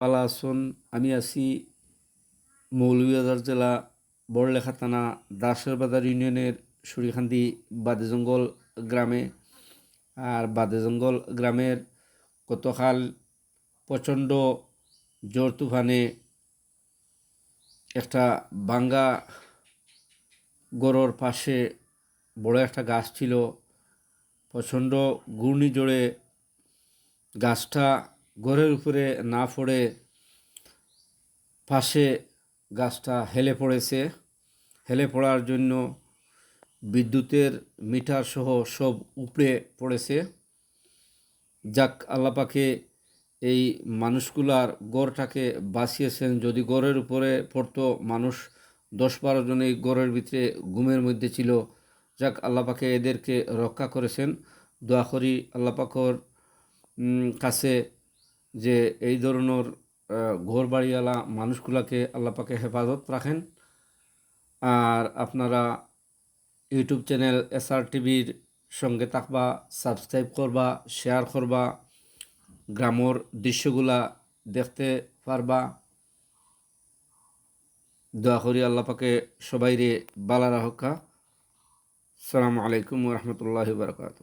পালা আসুন আমি আছি মৌলভীবাজার জেলা, বড়লেখা থানা, দাসের বাজার ইউনিয়নের সুরিখান্দি বাদে জঙ্গল গ্রামে। আর বাদে জঙ্গল গ্রামের গতকাল প্রচণ্ড জোর তুফানে একটা বাঙ্গা গড়র পাশে বড় একটা গাছ ছিল। প্রচণ্ড ঘূর্ণি ঘূর্ণিঝড়ে গাছটা ঘরের উপরে না পড়ে পাশে গাছটা হেলে পড়েছে। হেলে পড়ার জন্য বিদ্যুতের মিটার সহ সব উপড়ে পড়েছে। যাক আল্লাপাকে এই মানুষগুলার গড়টাকে বাঁচিয়েছেন। যদি গড়ের উপরে পড়তো মানুষ, দশ বারো জন এই গড়ের ভিতরে ঘুমের মধ্যে ছিল। যাক আল্লাপাকে এদেরকে রক্ষা করেছেন। দোয়া করি আল্লাপাকর কাছে যে এই ধরনের ঘর বাড়িওয়ালা মানুষগুলাকে আল্লাপাকে হেফাজত রাখেন। আর আপনারা ইউটিউব চ্যানেল এসআর টিভির সঙ্গে থাকবা, সাবস্ক্রাইব করবা, শেয়ার করবা, গ্রামর দৃশ্যগুলা দেখতে পারবা। দোয়া করি আল্লাপাকে সবাইরে বালা রাহকা সালামু আলাইকুম রহমতুল্লাহ বারকাত